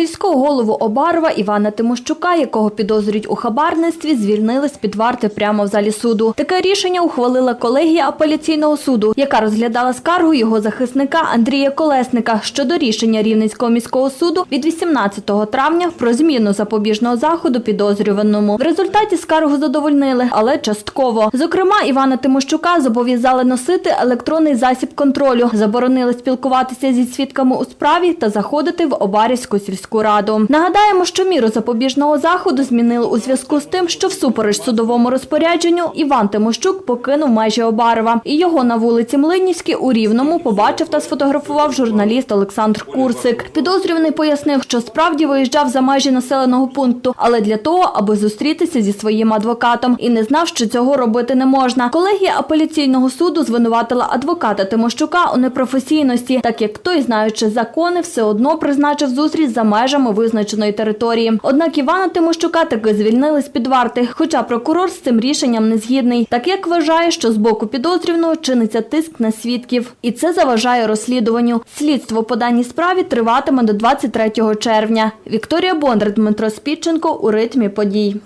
Сільського голову Обарова Івана Тимощука, якого підозрюють у хабарництві, звільнили з під варти прямо в залі суду. Таке рішення ухвалила колегія апеляційного суду, яка розглядала скаргу його захисника Андрія Колесника щодо рішення Рівненського міського суду від 18 травня про зміну запобіжного заходу підозрюваному. В результаті скаргу задовольнили, але частково. Зокрема, Івана Тимощука зобов'язали носити електронний засіб контролю, заборонили спілкуватися зі свідками у справі та заходити в Обарівську сільську раду. Нагадаємо, що міру запобіжного заходу змінили у зв'язку з тим, що всупереч судовому розпорядженню Іван Тимощук покинув межі Обарова. І його на вулиці Млинівській у Рівному побачив та сфотографував журналіст Олександр Курсик. Підозрюваний пояснив, що справді виїжджав за межі населеного пункту, але для того, аби зустрітися зі своїм адвокатом, і не знав, що цього робити не можна. Колегія апеляційного суду звинуватила адвоката Тимощука у непрофесійності, так як той, знаючи закони, все одно призначив зустріч за межами визначеної території. Однак Івана Тимощука таки звільнили з під варти, хоча прокурор з цим рішенням не згідний, так як вважає, що з боку підозрюваного чиниться тиск на свідків, і це заважає розслідуванню. Слідство по даній справі триватиме до 23 червня. Вікторія Бондар, Дмитро Спідченко у ритмі подій.